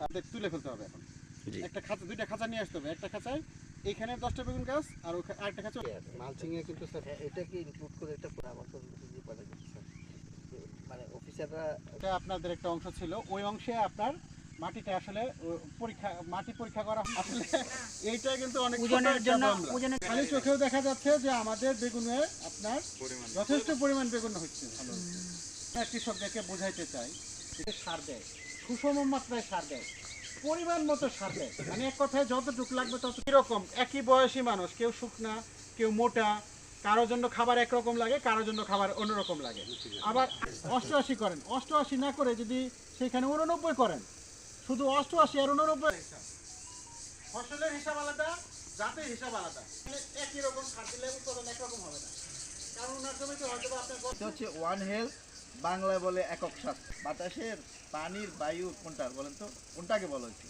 তাদের তুলে ফেলতে হবে এখন। একটা খাঁচা দুইটা খাঁচা নিয়ে আসতে হবে। একটা খাঁচায় এইখানে দশটা বেগুন গাছ আর আরেকটা খাঁচা মালচিং এ কিন্তু স্যার এটাকে ইনক্লুড করে একটা পরামর্শ দিয়ে মানে অফিসাররা এটা আপনাদের একটা অংশ ছিল। ওই অংশে আপনার মাটিটা আসলে পরীক্ষা মাটি পরীক্ষা করা। আসলে এইটা কিন্তু অনেক ওজনের জন্য ওজনের খালি চোখেও দেখা যাচ্ছে যে আমাদের বেগুনে আপনার যথেষ্ট পরিমাণ বেগুন হচ্ছে। ভালো কৃষকদেরকে বোঝাইতে চাই। সার দেয়। সুষম মাত্রায় সার দেয়। পরিমাণ মতো সার দেয়। মানে এক কথায় যতটুকু লাগবে তত কীরকম? একই বয়সী মানুষ কেউ শুকনা কেউ মোটা কারোর জন্য খাবার একরকম লাগে কারোর জন্য খাবার অন্যরকম লাগে। আবার অষ্টআশি করেন। অষ্টআশি না করে যদি সেখানে উননব্বই করেন শুধু অষ্টআশি আর উননব্বই ফসলের হিসাব আলাদা জাতের হিসাব আলাদা। মানে একই রকম সার দিলে উৎপাদন একরকম হবে না। কারণ ওনার জমিতে হয়তো আপনার হচ্ছে ওয়ান হেলথ বাংলায় বলে একক স্বাদ বাতাসের পানির বায়ু কোনটার বলেন তো? কোনটাকে বলা হচ্ছে